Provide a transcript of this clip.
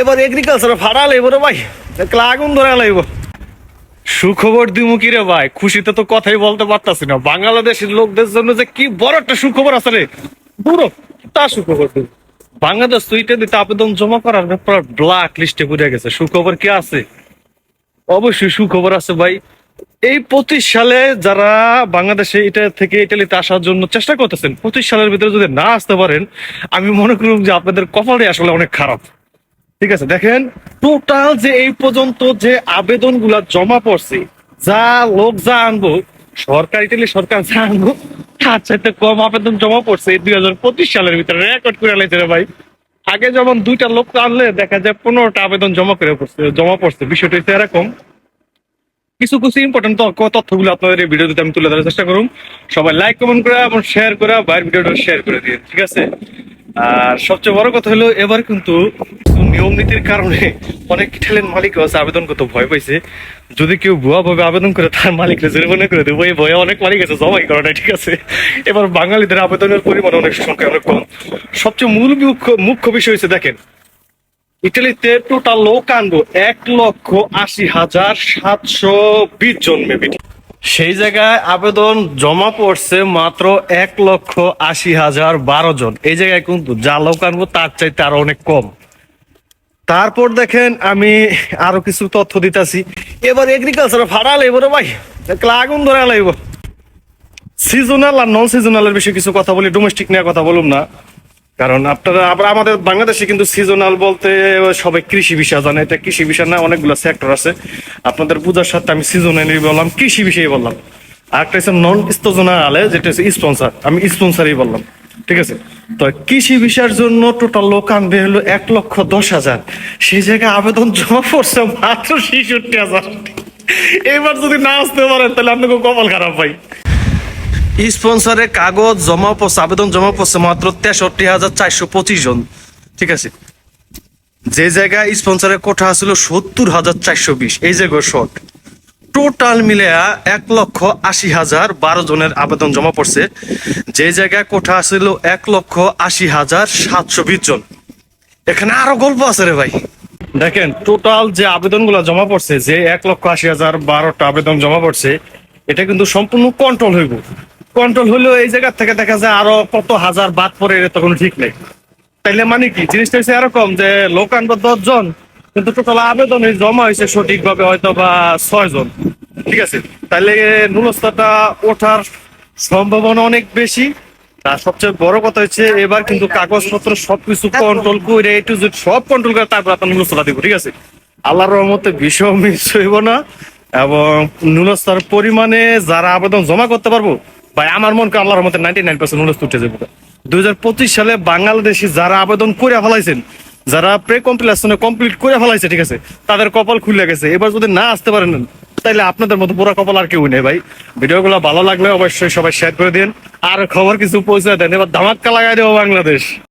এবার এগ্রিকালচার ভাড়া লাগবো রে ভাই। আগুন ধরে লাগব সুখবর দিমু কি রে ভাই? খুশিতে তো কথাই বলতে পারতাছি না। বাংলাদেশের লোকদের জন্য যে কি বড় একটা সুখবর আছে রে। পুরো তা সুখবর বাংলাদেশ তো ইটা দিতে আবেদন জমা করার ব্যাপার ব্ল্যাক লিস্টে পড়ে গেছে। সুখবর কি আছে? অবশ্যই সুখবর আছে ভাই। এই পঁচিশ সালে যারা বাংলাদেশে এটা থেকে ইটালিতে আসার জন্য চেষ্টা করতেছেন, পঁচিশ সালের ভিতরে যদি না আসতে পারেন, আমি মনে করুন যে আপনাদের কপালই আসলে অনেক খারাপ। ঠিক আছে, দেখেন টোটাল যে এই পর্যন্ত যে আবেদনগুলা জমা পড়ছে, যা লোক যা আনব, সরকার ইটালি সরকার যা আনব, তার চাইতে কম আবেদন জমা পড়ছে দুই হাজার পঁচিশ সালের ভিতরে রেকর্ড করে লাইছে রে ভাই। আগে যেমন দুইটা লোক আনলে দেখা যায় পনেরোটা আবেদন জমা করে পড়ছে, জমা পড়ছে। বিষয়টা হচ্ছে এরকম। কিছু কিছু ইম্পর্টেন্ট তথ্যগুলো আপনাদের এই ভিডিওতে আমি তুলে ধরার চেষ্টা করুন সবাই লাইক কমেন্ট করে এবং শেয়ার করে, বাইরের ভিডিওটা শেয়ার করে দিয়ে, ঠিক আছে? আর সবচেয়ে বড় কথা হলো, এবার কিন্তু নিয়ম নীতির কারণে অনেক ঠেলেন মালিক আছে আবেদন করতে ভয় পাইছে। যদি কেউ ভুয়া ভাবে আবেদন করে, তার মালিককে জরিমানা করে দেবো। এই ভয়ে অনেক মালিক আছে জমাই করা ঠিক আছে? এবার বাঙালিদের আবেদনের পরিমাণ অনেক সংখ্যা অনেক কম। সবচেয়ে মূল মুখ্য বিষয় হচ্ছে, দেখেন, ইটালিতে টোটাল লোক আনব এক লক্ষ আশি হাজার সাতশো বিশ জন মেবি সেই জায়গায় আবেদন জমা পড়ছে মাত্র এক লক্ষ আশি হাজার বারো জন। এই জায়গায় কিন্তু যা লোক আনব তার চাইতে আরও অনেক কম। তারপর দেখেন আমি আরও কিছু তথ্য দিতেছি। এবার এগ্রিকালচার ভাড়া লাগবো রে ভাই। আগুন ধরে লাগবো সিজনাল আর নন সিজনালের বিষয়ে কিছু কথা বলি ডোমেস্টিক নিয়ে কথা বলুম না। কারণ আপনারা, আবার আমাদের বাংলাদেশে কিন্তু সিজনাল বলতে সবাই কৃষি বিষয় জানে। এটা কৃষি বিষয় না, অনেকগুলো সেক্টর আছে। আপনাদের বুঝার সাথে আমি সিজনালি বললাম, কৃষি বিষয়ে বললাম। আর একটা হচ্ছে নন স্তজনালে যেটা হচ্ছে স্পন্সার আমি স্পন্সারই বললাম। ঠিক আছে? তো কৃষি বিষয়ের জন্য টোটাল লোক আনবে হলো এক লক্ষ দশ হাজার। সেই জায়গায় আবেদন জমা পড়ছে মাত্র ছেষট্টি হাজার। এবার যদি না আসতে পারেন, তাহলে আপনাকে কপাল খারাপ ভাই। স্পন্সরের কাগজ জমা পড়ছে, আবেদন জমা পড়ছে মাত্র তেষট্টি হাজার চারশো পঁচিশ জন। ঠিক আছে? যে জায়গায় স্পন্সরের কোঠা ছিল সত্তর হাজার চারশো বিশ, এই জায়গায় শর্ট। টোটাল মিলে এক লক্ষ আশি হাজার বারো জনের আবেদন জমা পড়ছে। যে জায়গায় কোঠা ছিল এক লক্ষ আশি হাজার সাতশো বিশ জন। এখানে আরও গল্প আছে রে ভাই। দেখেন, টোটাল যে আবেদনগুলো জমা পড়ছে, যে এক লক্ষ আশি হাজার বারোটা আবেদন জমা পড়ছে, এটা কিন্তু সম্পূর্ণ কন্ট্রোল হইব। কন্ট্রোল হইলেও এই জায়গা থেকে দেখা যায় আরও কত হাজার বাদ পরে এটা কোনো ঠিক নেই। তাইলে মানে কি? জিনিসটা হচ্ছে এরকম যে লোক বা দশ জন কিন্তু টোটাল আবেদনে জমা হয়েছে সঠিকভাবে হয়তো বা ছয় জন ঠিক আছে? তাইলে নুলস্তাটা ওঠার সম্ভাবনা অনেক বেশি। আর সবচেয়ে বড় কথা হচ্ছে এবার কিন্তু কাগজপত্র সবকিছু কন্ট্রোল করে এ টু জেড সব কন্ট্রোল করে তারপর আপনার নুলস্তাটা দিব, ঠিক আছে? আল্লাহর রহমতে বিষয় মিস হইব না এবং নুলস্তার পরিমাণে যারা আবেদন জমা করতে পারব, ভাই, আমার মনকে আল্লাহর রহমতে নাইনটি নাইন পার্সেন্ট নুলস্ত উঠে যাব। দুই হাজার পঁচিশ সালে বাংলাদেশি যারা আবেদন করে ফেলাইছেন যারা প্রে কম্পিলেশনে কমপ্লিট করে ফেলাইছে, ঠিক আছে, তাদের কপাল খুলে গেছে। এবার যদি না আসতে পারেন, তাইলে আপনাদের মতো পুরো কপাল আর কেউ নেই ভাই। ভিডিওগুলো ভালো লাগলে অবশ্যই সবাই শেয়ার করে দিন। আর খবর কিছু পৌঁছে দেন। এবার ধামাক্কা লাগাই দেবো বাংলাদেশ।